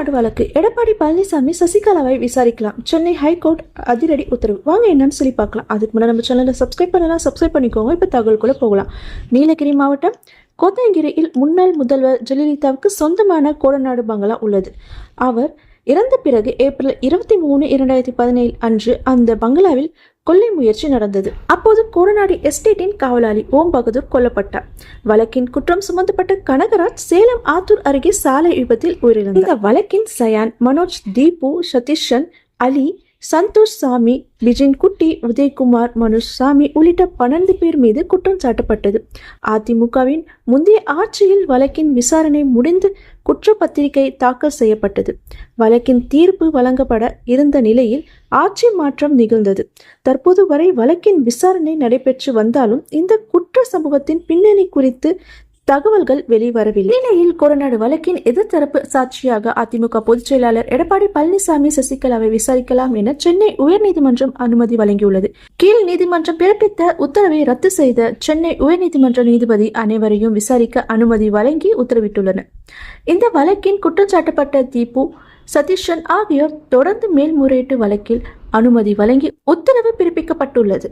கோடநாடு வழக்கு எடப்பாடி பழனிசாமி சசிகலாவை விசாரிக்கலாம். சென்னை ஹைகோர்ட் அதிரடி உத்தரவு. வாங்க என்னன்னு சொல்லி பார்க்கலாம். அதுக்கு முன்னாடி நம்ம சேனலை சப்ஸ்கிரைப் பண்ணலாம் சப்ஸ்கிரைப் பண்ணிக்கோங்க. இப்போ தகவலுக்குள்ள போகலாம். நீலகிரி மாவட்டம் கோத்தங்கிரியில் முன்னாள் முதல்வர் ஜெயலலிதாவுக்கு சொந்தமான கோடநாடு பங்களா உள்ளது. அவர் இறந்த பிறகு ஏப்ரல் இருபத்தி மூணு இரண்டாயிரத்தி பதினேழு அன்று அந்த பங்களாவில் கொள்ளை முயற்சி நடந்தது. அப்போது கோடநாடு எஸ்டேட்டின் காவலாளி ஓம் பகதூர் கொல்லப்பட்டார். வழக்கின் குற்றம் சுமந்தப்பட்ட கனகராஜ் சேலம் ஆத்தூர் அருகே சாலை விபத்தில் உயிரிழந்தார். இந்த வழக்கின் சயான் மனோஜ் தீபு சதீஷன் அலி சந்தோஷ் சாமி விஜயன் குட்டி உதயகுமார் மனுஷ் சாமி உள்ளிட்ட பன்னெண்டு பேர் மீது குற்றம் சாட்டப்பட்டது. அதிமுகவின் முந்தைய ஆட்சியில் வழக்கின் விசாரணை முடிந்து குற்றப்பத்திரிகை தாக்கல் செய்யப்பட்டது. வழக்கின் தீர்ப்பு வழங்கப்பட இருந்த நிலையில் ஆட்சி மாற்றம் நிகழ்ந்தது. தற்போது வரை வழக்கின் விசாரணை நடைபெற்று வந்தாலும் இந்த குற்ற சம்பவத்தின் பின்னணி குறித்து தகவல்கள் வெளிவரவில்லை. இந்நிலையில் கொரோனாடு வழக்கின் எதிர்த்தரப்பு சாட்சியாக அதிமுக பொதுச் செயலாளர் எடப்பாடி பழனிசாமி சசிகலாவை விசாரிக்கலாம் என சென்னை உயர்நீதிமன்றம் அனுமதி வழங்கியுள்ளது. கீழ் நீதிமன்றம் பிறப்பித்த உத்தரவை ரத்து செய்த சென்னை உயர்நீதிமன்ற நீதிபதி அனைவரையும் விசாரிக்க அனுமதி வழங்கி உத்தரவிட்டுள்ளனர். இந்த வழக்கின் குற்றச்சாட்டப்பட்ட தீபு சதீஷன் ஆகியோர் தொடர்ந்து மேல்முறையீட்டு வழக்கில் அனுமதி வழங்கி உத்தரவு பிறப்பிக்கப்பட்டுள்ளது.